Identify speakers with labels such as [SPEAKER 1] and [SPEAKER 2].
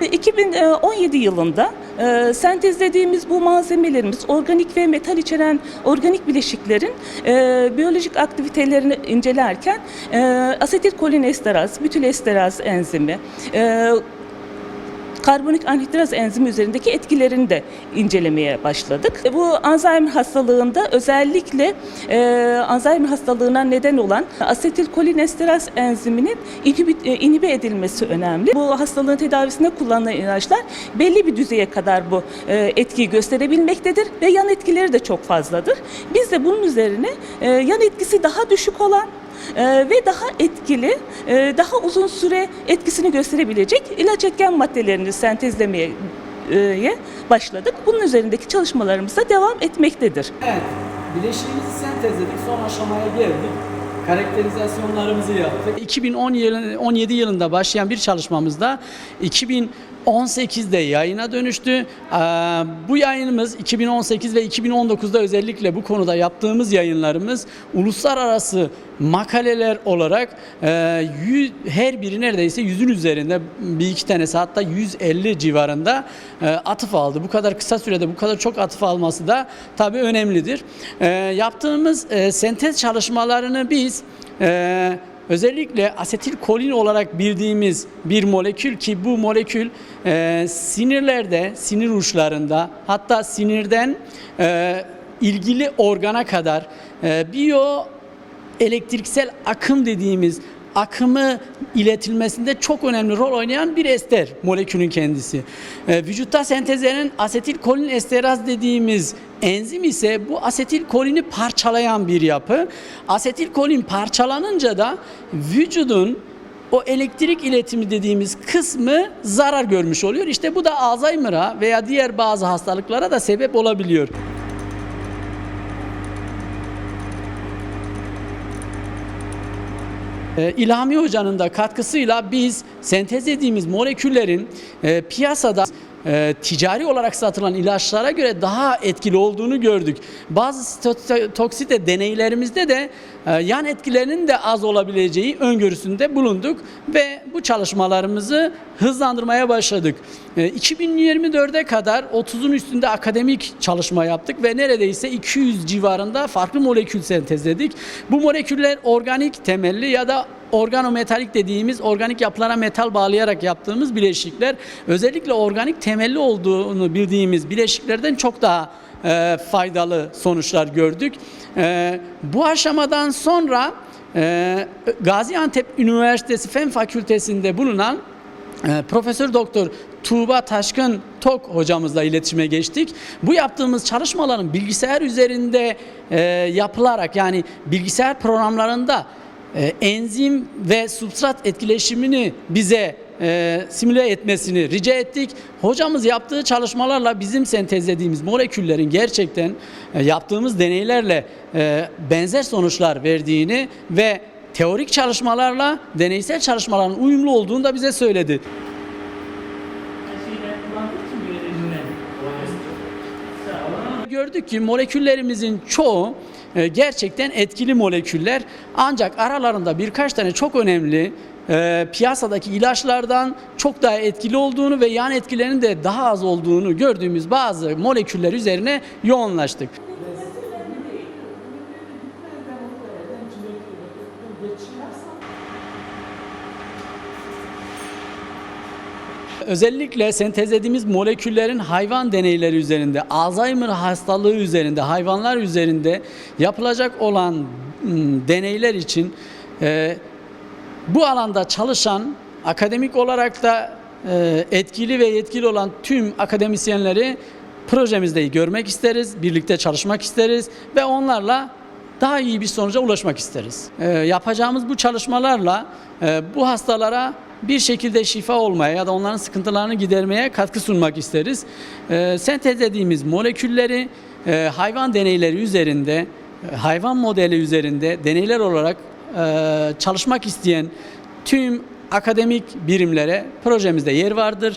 [SPEAKER 1] nasıl?
[SPEAKER 2] 2017 yılında e, sentezlediğimiz bu malzemelerimiz organik ve metal içeren organik bileşiklerin e, biyolojik aktivitelerini incelerken e, asetilkolinesteraz, bütülesteraz enzimi, e, karbonik anhidraz enzimi üzerindeki etkilerini de incelemeye başladık. E, Bu Alzheimer hastalığında özellikle e, Alzheimer hastalığına neden olan asetilkolinesteraz enziminin e, inhibe edilmesi önemli. Bu hastalığın tedavisinde kullanılan ilaçlar belli bir düzeye kadar bu e, etkiyi gösterebilmektedir ve yan etkileri de çok fazladır. Biz de bunun üzerine e, yan etkisi daha düşük olan ee, ve daha etkili, e, daha uzun süre etkisini gösterebilecek ilaç etken maddelerini sentezlemeye e, başladık. Bunun üzerindeki çalışmalarımız da devam etmektedir.
[SPEAKER 3] Evet, bileşiğimizi sentezledik, son aşamaya geldik. Karakterizasyonlarımızı yaptık. 2017 yılında başlayan bir çalışmamızda 2018'de yayına dönüştü. Ee, Bu yayınımız 2018 ve 2019'da özellikle bu konuda yaptığımız yayınlarımız uluslararası makaleler olarak e, her biri neredeyse yüzün üzerinde bir iki tanesi hatta 150 civarında e, atıf aldı. Bu kadar kısa sürede bu kadar çok atıf alması da tabii önemlidir. E, Yaptığımız sentez çalışmalarını biz özellikle asetilkolin olarak bildiğimiz bir molekül ki bu molekül e, sinirlerde, sinir uçlarında hatta sinirden e, ilgili organa kadar e, biyo elektriksel akım dediğimiz akımı iletilmesinde çok önemli rol oynayan bir ester molekülün kendisi. Ee, vücutta sentezlenen asetilkolin esteraz dediğimiz enzim ise bu asetilkolini parçalayan bir yapı. Asetilkolin parçalanınca da vücudun o elektrik iletimi dediğimiz kısmı zarar görmüş oluyor. İşte bu da Alzheimer'a veya diğer bazı hastalıklara da sebep olabiliyor. İlhami Hoca'nın da katkısıyla biz sentezlediğimiz moleküllerin e, piyasada e, ticari olarak satılan ilaçlara göre daha etkili olduğunu gördük. Bazı toksite deneylerimizde de e, yan etkilerinin de az olabileceği öngörüsünde bulunduk ve bu çalışmalarımızı hızlandırmaya başladık. E, 2024'e kadar 30'un üstünde akademik çalışma yaptık ve neredeyse 200 civarında farklı molekül sentezledik. Bu moleküller organik temelli ya da organometalik dediğimiz organik yapılara metal bağlayarak yaptığımız bileşikler özellikle organik temelli olduğunu bildiğimiz bileşiklerden çok daha e, faydalı sonuçlar gördük. E, bu aşamadan sonra e, Gaziantep Üniversitesi Fen Fakültesi'nde bulunan e, Profesör Doktor Tuğba Taşkın Tok hocamızla iletişime geçtik. Bu yaptığımız çalışmaların bilgisayar üzerinde e, yapılarak yani bilgisayar programlarında e, enzim ve substrat etkileşimini bize e, simüle etmesini rica ettik. Hocamız yaptığı çalışmalarla bizim sentezlediğimiz moleküllerin gerçekten e, yaptığımız deneylerle e, benzer sonuçlar verdiğini ve teorik çalışmalarla deneysel çalışmaların uyumlu olduğunu da bize söyledi. Gördük ki moleküllerimizin çoğu gerçekten etkili moleküller ancak aralarında birkaç tane çok önemli e, piyasadaki ilaçlardan çok daha etkili olduğunu ve yan etkilerinin de daha az olduğunu gördüğümüz bazı moleküller üzerine yoğunlaştık. Özellikle sentezlediğimiz moleküllerin hayvan deneyleri üzerinde, Alzheimer hastalığı üzerinde, hayvanlar üzerinde yapılacak olan deneyler için e, bu alanda çalışan akademik olarak da e, etkili ve yetkili olan tüm akademisyenleri projemizde görmek isteriz, birlikte çalışmak isteriz ve onlarla daha iyi bir sonuca ulaşmak isteriz. E, yapacağımız bu çalışmalarla e, bu hastalara bir şekilde şifa olmaya ya da onların sıkıntılarını gidermeye katkı sunmak isteriz. E, sentezlediğimiz molekülleri e, hayvan deneyleri üzerinde e, hayvan modeli üzerinde deneyler olarak e, çalışmak isteyen tüm akademik birimlere projemizde yer vardır.